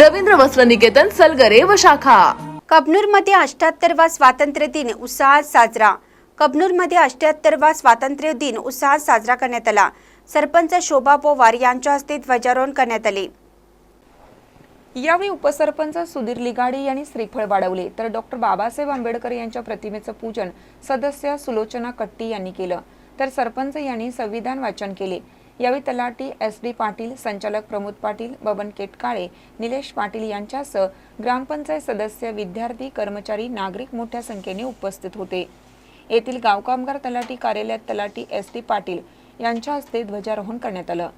रवींद्र वस्त्र निकेतन सलगरे व शाखा. कबनूरमध्ये अठ्याहत्तरवा स्वातंत्र्य दिन उत्साहात साजरा. कबनूरमध्ये अठ्याहत्तरवा स्वातंत्र्य दिन उत्साहात साजरा करण्यात आला. सरपंच शोभा पोवार यांच्या हस्ते ध्वजारोहण करण्यात आले. यावेळी उपसरपंच सुधीर लिगाडे यांनी श्रीफळ वाढवले. तर डॉक्टर बाबासाहेब आंबेडकर यांच्या प्रतिमेचं पूजन सदस्य सुलोचना कट्टी यांनी केलं. तर सरपंच यांनी संविधान वाचन केले. यावेळी तलाठी एस डी पाटील संचालक प्रमोद पाटील बबन केटकाळे निलेश पाटील यांच्यासह ग्रामपंचायत सदस्य विद्यार्थी कर्मचारी नागरिक मोठ्या संख्येने उपस्थित होते. येथील गाव कामगार तलाठी कार्यालयात तलाठी एस डी पाटील यांच्या हस्ते ध्वजारोहण करण्यात आलं.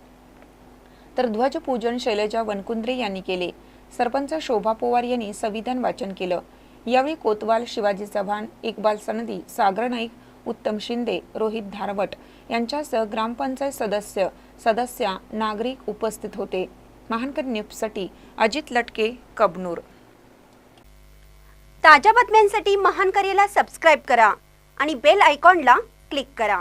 तर ध्वजपूजन शैलजा वनकुंद्रे यांनी केले. सरपंच शोभा पोवार यांनी संविधान वाचन केलं. यावेळी कोतवाल शिवाजी चव्हाण इक्बाल सनदी सागर नाईक उत्तम शिंदे रोहित धारवट यांच्यासह ग्रामपंचायत सदस्य सदस्या नागरिक उपस्थित होते. महानकर न्यूजसाठी अजित लटके कबनूर. ताज्या बातम्यांसाठी महान करेला सबस्क्राईब करा आणि बेल आयकॉनला क्लिक करा.